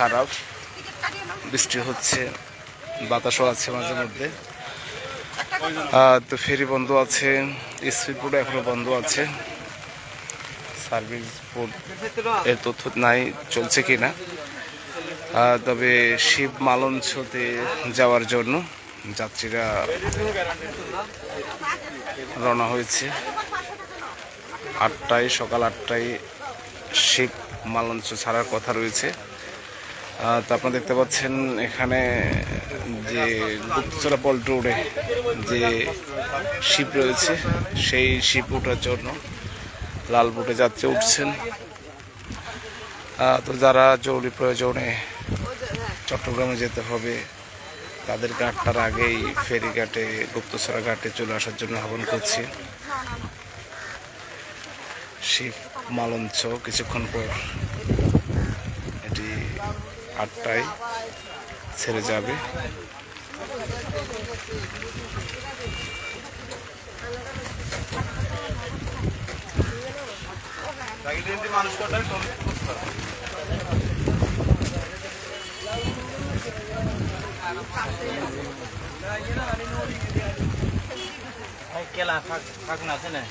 খারাপ। বৃষ্টি হচ্ছে, বাতাসও আছে মাঝে মধ্যে। তো ফেরি বন্ধ আছে স্পিড বোর্ড এখনও বন্ধ আছে। সার্ভিস বোর্ড এর তথ্য নাই, চলছে কি না তবে শিব মালঞ্চতে যাওয়ার জন্য যাত্রীরা রওনা হয়েছে। আটটায়, সকাল আটটায় শিব মালঞ্চ ছাড়ার কথা রয়েছে। তো আপনারা দেখতে পাচ্ছেন এখানে যে গুপ্তচরা পল্ট রোডে যে শিপ রয়েছে, সেই শিপ ওঠার জন্য লাল বুটে যাত্রী উঠছেন। তো যারা জরুরি প্রয়োজনে চট্টগ্রামে যেতে হবে তাদের আটটার আগেই ফেরিঘাটে, গুপ্তচরা ঘাটে চলে আসার জন্য আহ্বান করছি। শিব মালঞ্চ কিছুক্ষণ পর আটটায় ছেড়ে যাবে। কেলা ফাঁক ফাঁক না আছে না?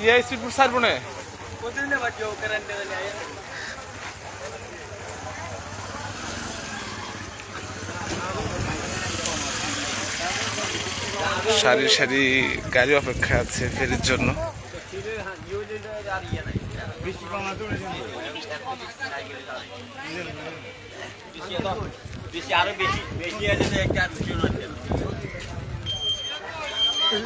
ইয়ে স্পিড বোট ছাড়বো না সারি সারি গাড়ি অপেক্ষা আছে ফেরির জন্য বেশি আরও বেশি বেশি আছে তো